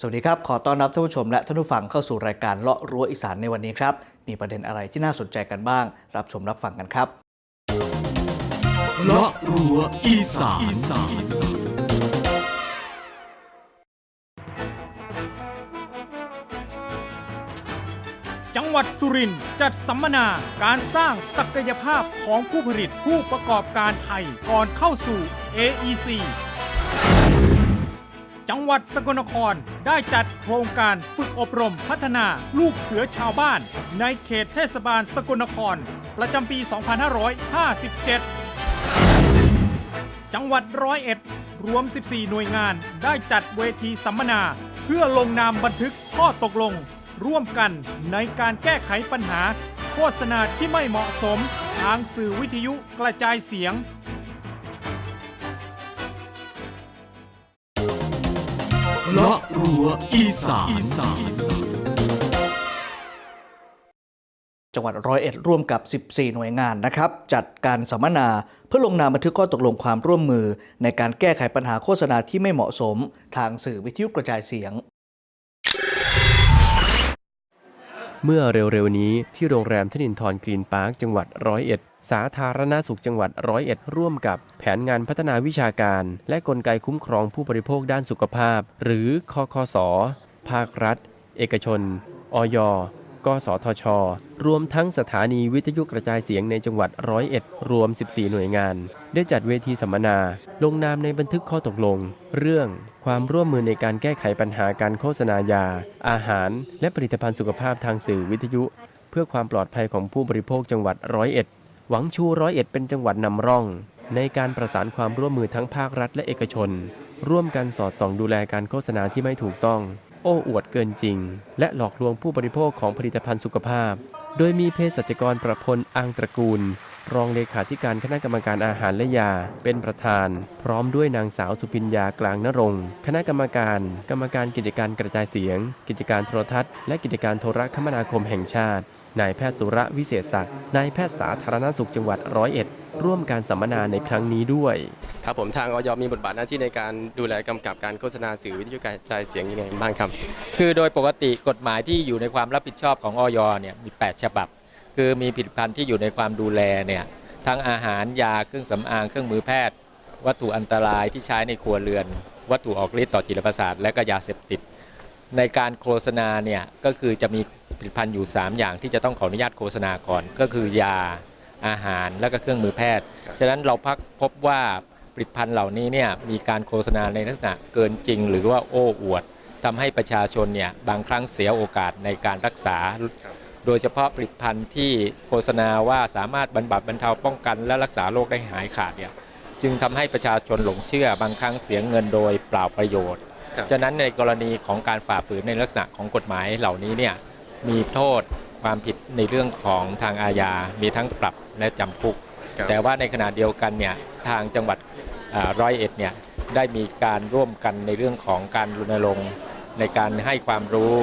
สวัสดีครับ ขอต้อนรับท่านผู้ชมและท่านผู้ฟังเข้าสู่รายการเลาะรั้วอีสานในวันนี้ครับ มีประเด็นอะไรที่น่าสนใจกันบ้าง รับชมรับฟังกันครับเลาะรั้วอีสานจังหวัดสุรินทร์จัดสัมมนาการสร้างศักยภาพของผู้ผลิตผู้ประกอบการไทยก่อนเข้าสู่ AEC จังหวัดสกลนครได้จัดโครงการฝึกอบรมพัฒนาลูกเสือชาวบ้าน ในเขตเทศบาลสกลนคร ประจำปี 2557 จังหวัดร้อยเอ็ดรวม 14 หน่วยงานได้จัดเวทีสัมมนา เพื่อลงนามบันทึกข้อตกลง ร่วมกันในการแก้ไขปัญหา โฆษณาที่ไม่เหมาะสม ทางสื่อวิทยุกระจายเสียง เลาะรั้วอีสานจังหวัดร้อยเอ็ดร่วมกับ 14 หน่วยงานนะครับ จัดการสัมมนาเพื่อลงนามบันทึกข้อตกลงความร่วมมือ ในการแก้ไขปัญหาโฆษณาที่ไม่เหมาะสม ทางสื่อวิทยุกระจายเสียง เมื่อเร็วๆนี้ที่โรงแรมทนินทรกรีนพาร์คจังหวัดร้อยเอ็ด สาธารณสุขจังหวัดร้อยเอ็ดร่วมกับแผนงานพัฒนาวิชาการ และกลไกคุ้มครองผู้บริโภคด้านสุขภาพ หรือคคส ภาครัฐ เอกชน อยกสทช รวมทั้งสถานีวิทยุกระจายเสียงในจังหวัดร้อยเอ็ดรวม 14 หน่วยงาน ได้จัดเวทีสัมมนา ลงนามในบันทึกข้อตกลง เรื่องความร่วมมือในการแก้ไขปัญหาการโฆษณายา อาหาร และผลิตภัณฑ์สุขภาพทางสื่อวิทยุ เพื่อความปลอดภัยของผู้บริโภคจังหวัดร้อยเอ็ด หวังชูร้อยเอ็ดเป็นจังหวัดนำร่อง ในการประสานความร่วมมือทั้งภาครัฐและเอกชน ร่วมกันสอดส่องดูแลการโฆษณาที่ไม่ถูกต้อง โอ้อวดเกินจริง และหลอกลวงผู้บริโภคของผลิตภัณฑ์สุขภาพ โดยมีเภสัชกรประพลอังตระกูล รองเลขาธิการคณะกรรมการอาหารและยา เป็นประธาน พร้อมด้วยนางสาวสุพิญญากลางนรงค์คณะกรรมการ กรรมการกิจการกระจายเสียง กิจการโทรทัศน์และกิจการโทรคมนาคมแห่งชาตินายแพทย์สุระวิเศษศักดิ์นายแพทย์สาธารณสุขจังหวัดร้อยเอ็ดร่วมการสัมมนาในครั้งนี้ด้วย ครับผมทางออยมีบทบาทหน้าที่ในการดูแลกำกับการโฆษณาสื่อวิทยุกระจายเสียงยังไงบ้างครับ คือโดยปกติกฎหมายที่อยู่ในความรับผิดชอบของออยเนี่ยมี 8 ฉบับ คือมีผลิตภัณฑ์ที่อยู่ในความดูแลเนี่ยทั้งอาหารยาเครื่องสำอางเครื่องมือแพทย์ วัตถุอันตรายที่ใช้ในครัวเรือน วัตถุออกฤทธิ์ต่อจิตประสาทและก็ยาเสพติด ในการโฆษณาเนี่ยก็คือจะมีผลิตภัณฑ์อยู่ 3 อย่างที่จะต้องขออนุญาตโฆษณาก่อน ก็คือยาอาหารและก็เครื่องมือแพทย์ฉะนั้นเราพักพบว่าผลิตภัณฑ์เหล่านี้เนี่ยมีการโฆษณาในลักษณะเกินจริง หรือว่าโอ้อวดทำให้ประชาชนเนี่ยบางครั้งเสียโอกาสในการรักษา โดยเฉพาะผลิตภัณฑ์ที่โฆษณาว่าสามารถบรรบัดบรรเทาป้องกันและรักษาโรคได้หายขาดเนี่ยจึงทำให้ประชาชนหลงเชื่อบางครั้งเสียเงินโดยเปล่าประโยชน์ครับฉะนั้นในกรณีของการฝ่าฝืนในลักษณะของกฎหมายเหล่านี้เนี่ยมีโทษความผิดในเรื่องของทางอาญา มีทั้งปรับและจำคุกครับแต่ว่าในขณะเดียวกันเนี่ยทางจังหวัดอ่าร้อยเอ็ดเนี่ยได้มีการร่วมกันในเรื่องของการรณรงค์ในการให้ความรู้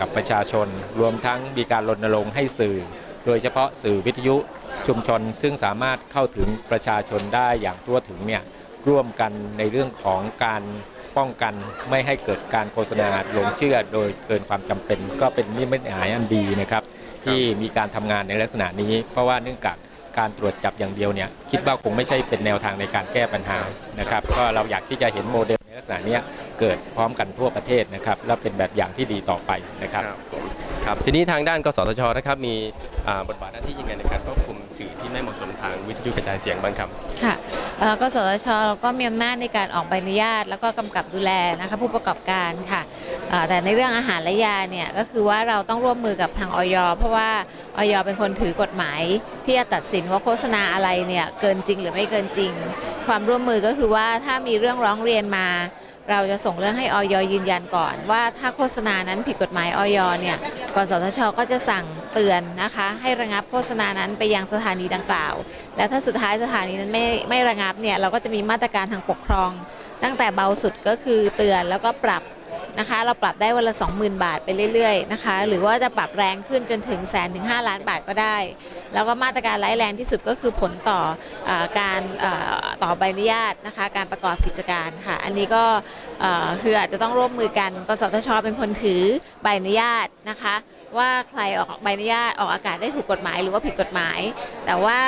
กับประชาชน รวมทั้งมีการรณรงค์ให้สื่อ โดยเฉพาะสื่อวิทยุชุมชน ซึ่งสามารถเข้าถึงประชาชนได้อย่างทั่วถึงเนี่ยร่วมกันในเรื่องของการป้องกันไม่ให้เกิดการโฆษณาหลงเชื่อโดยเกินความจำเป็น ก็เป็นนิมิตหมายอันดีนะครับ ที่มีการทำงานในลักษณะนี้ เพราะว่าเนื่องจากการตรวจจับอย่างเดียวเนี่ยคิดว่าคงไม่ใช่เป็นแนวทางในการแก้ปัญหานะครับ ก็เราอยากที่จะเห็นโมเดล ลักษณะเนี้ยเกิดพร้อมกันทั่วประเทศนะครับและเป็นแบบอย่างที่ดีต่อไปนะครับผมครับทีนี้ทางด้านกสทชนะครับมีอ่าบทบาทหน้าที่ยังไงในการควบคุมสื่อที่ไม่เหมาะสมทางวิทยุกระจายเสียงบ้างครับค่ะเอ่อกสทชเราก็มีอำนาจในการออกใบอนุญาต แล้วก็กำกับดูแลนะคะผู้ประกอบการค่ะเอ่อแต่ในเรื่องอาหารและยาเนี่ยก็คือว่าเราต้องร่วมมือกับทางออยเพราะว่าออยเป็นคนถือกฎหมาย ที่จะตัดสินว่าโฆษณาอะไรเนี่ยเกินจริงหรือไม่เกินจริง ความร่วมมือก็คือว่าถ้ามีเรื่องร้องเรียนมา เราจะส่งเรื่องให้ออยยืนยันก่อน ว่าถ้าโฆษณานั้นผิดกฎหมายออยเนี่ยกสทช ก็จะสั่งเตือนนะคะ ให้ระงับโฆษณานั้นไปยังสถานีดังกล่าว และถ้าสุดท้ายสถานีนั้นไม่ไม่ระงับเนี่ยเราก็จะมีมาตรการทางปกครอง ตั้งแต่เบาสุดก็คือเตือนแล้วก็ปรับ นะคะ เราปรับได้วันละ 20,000 บาทไปเรื่อยๆนะคะ หรือว่าจะปรับแรงขึ้นจนถึงแสนถึง 5 ล้านบาทก็ได้ แล้วก็มาตรการร้ายแรงที่สุดก็คือผลต่ออการต่อใบอนุญาตนะคะ การประกอบกิจการค่ะ อันนี้ก็คืออาจจะต้องร่วมมือกัน กสทช เป็นคนถือใบอนุญาตนะคะว่าใครออกใบอนุญาตออกอากาศได้ถูกกฎหมายหรือว่าผิดกฎหมาย แต่ว่า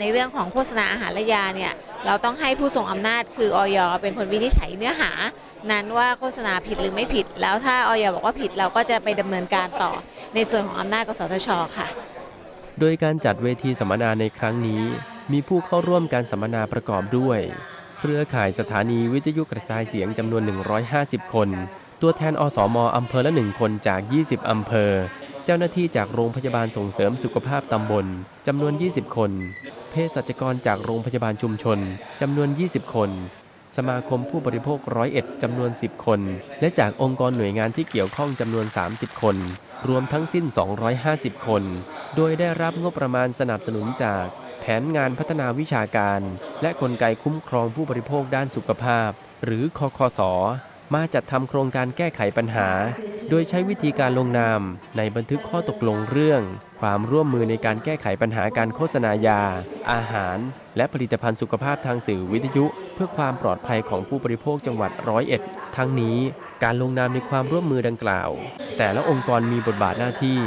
ในเรื่องของโฆษณาอาหารและยาเนี่ย เราต้องให้ผู้ทรงอำนาจคือออยเป็นคนวินิจฉัยเนื้อหา นั้นว่าโฆษณาผิดหรือไม่ผิด แล้วถ้าออยบอกว่าผิดเราก็จะไปดำเนินการต่อในส่วนของอำนาจกสทชค่ะ โดยการจัดเวทีสัมมนาในครั้งนี้ มีผู้เข้าร่วมการสัมมนาประกอบด้วย เครือข่ายสถานีวิทยุกระจายเสียงจำนวน 150 คน ตัวแทนอสมอำเภอละหนึ่งคนจาก 20 อำเภอ เจ้าหน้าที่จากโรงพยาบาลส่งเสริมสุขภาพตำบลจำนวน 20 คน เภสัชกรจากโรงพยาบาลชุมชนจำนวน 20 คน สมาคมผู้บริโภคร้อยเอ็ดจำนวน 10 คน และจากองค์กรหน่วยงานที่เกี่ยวข้องจำนวน 30 คน รวมทั้งสิ้น 250 คน โดยได้รับงบประมาณสนับสนุนจากแผนงานพัฒนาวิชาการ และกลไกคุ้มครองผู้บริโภคด้านสุขภาพ หรือคคสมาจัดทำโครงการแก้ไขปัญหา โดยใช้วิธีการลงนามในบันทึกข้อตกลงเรื่อง ความร่วมมือในการแก้ไขปัญหาการโฆษณายา อาหาร และผลิตภัณฑ์สุขภาพทางสื่อวิทยุ เพื่อความปลอดภัยของผู้บริโภคจังหวัดร้อยเอ็ดทั้งนี้การลงนามในความร่วมมือดังกล่าว แต่ละองค์กรมีบทบาทหน้าที่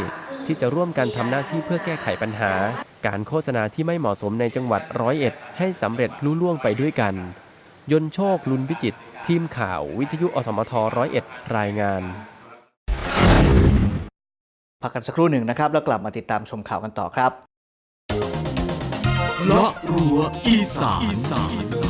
ที่จะร่วมกันทำหน้าที่เพื่อแก้ไขปัญหา การโฆษณาที่ไม่เหมาะสมในจังหวัดร้อยเอ็ดให้สำเร็จลุล่วงไปด้วยกัน ยนโชคลุนพิจิตรทีมข่าววิทยุอสมทร้อยเอ็ดรายงาน พักกันสักครู่หนึ่งนะครับ แล้วกลับมาติดตามชมข่าวกันต่อครับเลาะรั้วอีสาน